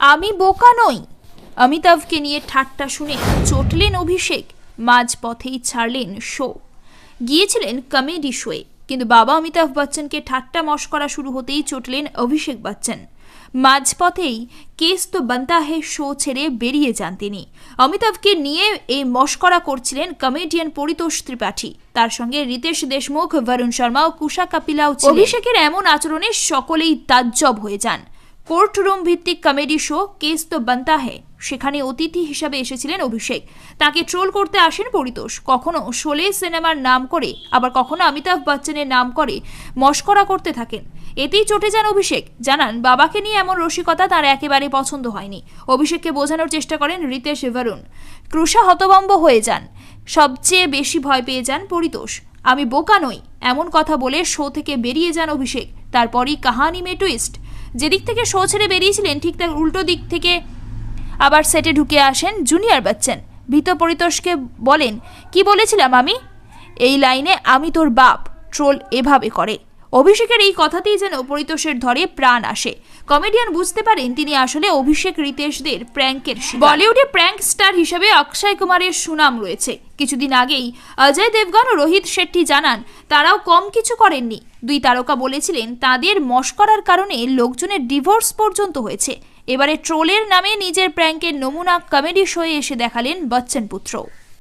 আমি বোকা নই। অমিতাভকে নিয়ে ঠাট্টা শুনে চটলেন অভিষেক মাঝ পথেই ছাড়লেন শো। গিয়েছিলেন কমেডি শোয়ে, কিন্তু বাবা অমিতাভ বচ্চনকে ঠাট্টা মস্করা শুরু হতেই চটলেন অভিষেক বচ্চন। মাঝপথেই কেস তো বান্তা হে শো ছেড়ে বেরিয়ে যান তিনি। অমিতাভকে নিয়ে এই মস্করা করছিলেন কমেডিয়ান পরিতোষ ত্রিপাঠী। তার সঙ্গে রিতেশ দেশমুখ, বরুণ শর্মা ও কুষা কাপিলাও। অভিষেকের এমন আচরণে সকলেই তাজ্জব হয়ে যান। কোর্ট রুম ভিত্তিক কমেডি শো কেস তো বান্তা হে। সেখানে অতিথি হিসাবে এসেছিলেন অভিষেক। তাকে ট্রোল করতে আসেন পরিতোষ। কখনো শোলে সিনেমার নাম করে, আবার কখনো অমিতাভ বচ্চনের নাম করে মস্করা করতে থাকেন। এতেই চটে যান অভিষেক। জানান, বাবাকে নিয়ে এমন রসিকতা তার একেবারে পছন্দ হয়নি। অভিষেককে বোঝানোর চেষ্টা করেন রিতেশ বরুণ। ক্রুশা হতবম্ব হয়ে যান। সবচেয়ে বেশি ভয় পেয়ে যান পরিতোষ। আমি বোকা নই, এমন কথা বলে শো থেকে বেরিয়ে যান অভিষেক। তারপরই কাহানি মে টুইস্ট যেদিক থেকে শো ছেড়ে বেরিয়েছিলেন, ঠিক তার উল্টো দিক থেকে আবার সেটে ঢুকে আসেন জুনিয়র বচ্চন। ভীত পরিতোষকে বলেন, কি বলেছিলাম আমি? এই লাইনে আমি তোর বাপ, ট্রোল এভাবে করে। অভিষেকের এই কথাতেই যেন পরিতোষের ধরে প্রাণ আসে। কমেডিয়ান বুঝতে পারেন, তিনি আসলে অভিষেক রিতেশদের প্র্যাঙ্কের বলিউডে প্র্যাঙ্ক স্টার হিসেবে অক্ষয় কুমারের সুনাম রয়েছে। কিছুদিন আগেই অজয় দেবগন ও রোহিত শেট্টি জানান, তারাও কম কিছু করেননি। দুই তারকা বলেছিলেন, তাদের মস্করার কারণে লোকজনের ডিভোর্স পর্যন্ত হয়েছে। এবারে ট্রোলের নামে নিজের প্র্যাঙ্কের নমুনা কমেডি শোয়ে এসে দেখালেন বচ্চন পুত্র